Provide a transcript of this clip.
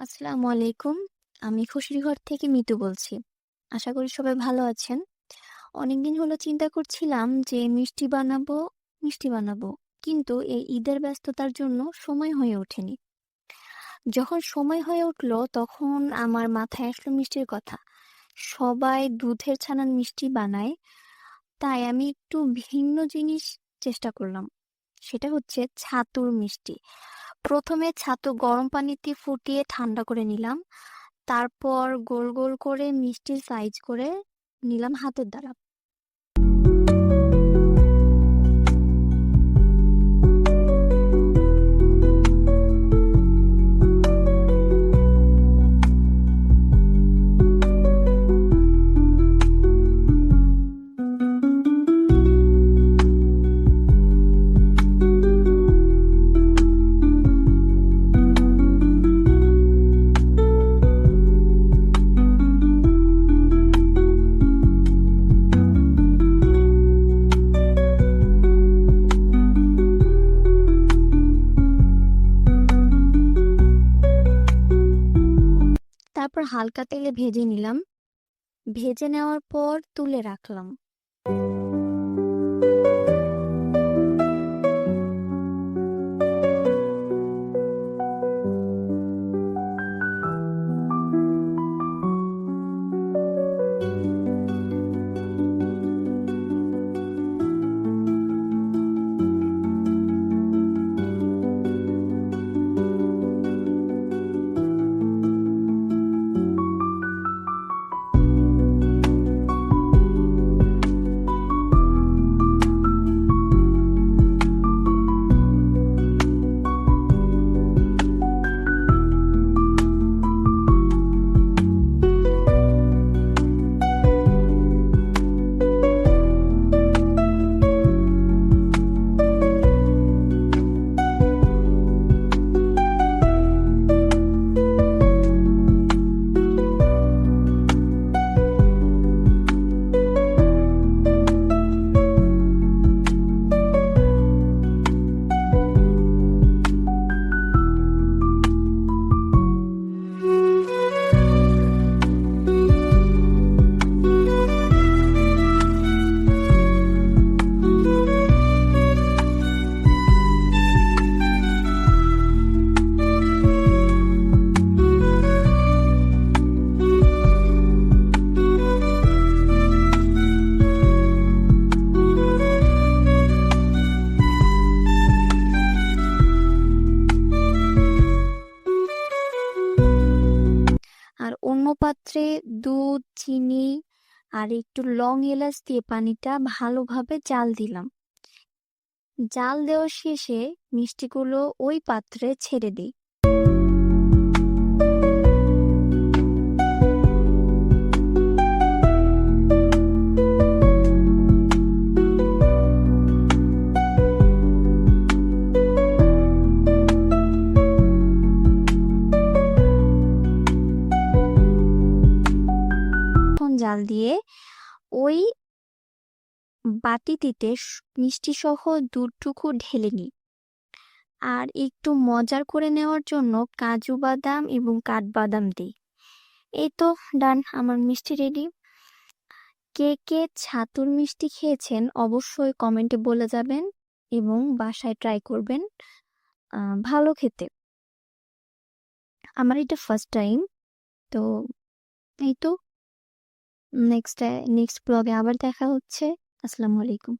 আসসালামু আলাইকুম। আমি খুশির থেকে মিতু বলছি। আশা করি সবাই ভালো আছেন। অনেকদিন হলো চিন্তা করছিলাম যে মিষ্টি বানাবো, মিষ্টি বানাবো। কিন্তু এই ঈদের ব্যস্ততার জন্য সময় হয়ে ওঠেনি। যখন সময় হয়ে উঠল তখন আমার মাথায় আসলো মিষ্টির কথা। সবাই দুধের ছানার মিষ্টি বানায়। তাই আমি একটু ভিন্ন জিনিস চেষ্টা করলাম। সেটা হচ্ছে ছাতুর মিষ্টি। প্রথমে ছাতু গরম পানিতে ফুটিয়ে ঠান্ডা করে নিলাম। তারপর গোল গোল করে মিষ্টির সাইজ করে নিলাম হাতের দ্বারা। তারপর হালকা তেলে ভেজে নিলাম। ভেজে নেওয়ার পর তুলে রাখলাম। পাত্রে দুধ, চিনি আর একটু লং এলাচ দিয়ে পানিটা ভালোভাবে জাল দিলাম। জাল দেওয়া শেষে মিষ্টিগুলো ওই পাত্রে ছেড়ে দিই। জাল দিয়ে ওই বাটিটিতে মিষ্টি সহ দুধটুকু ঢেলে নিই। আর একটু মজার করে নেওয়ার জন্য কাজু বাদাম এবং কাঠবাদাম দিই। এই তো ডান, আমার মিষ্টি রেডি। কে কে ছাতুর মিষ্টি খেয়েছেন অবশ্যই কমেন্টে বলে যাবেন এবং বাসায় ট্রাই করবেন ভালো খেতে। আমার এটা ফার্স্ট টাইম তো এই তো নেক্সট নেক্সট ব্লগে আবার দেখা হচ্ছে। আসসালামু আলাইকুম।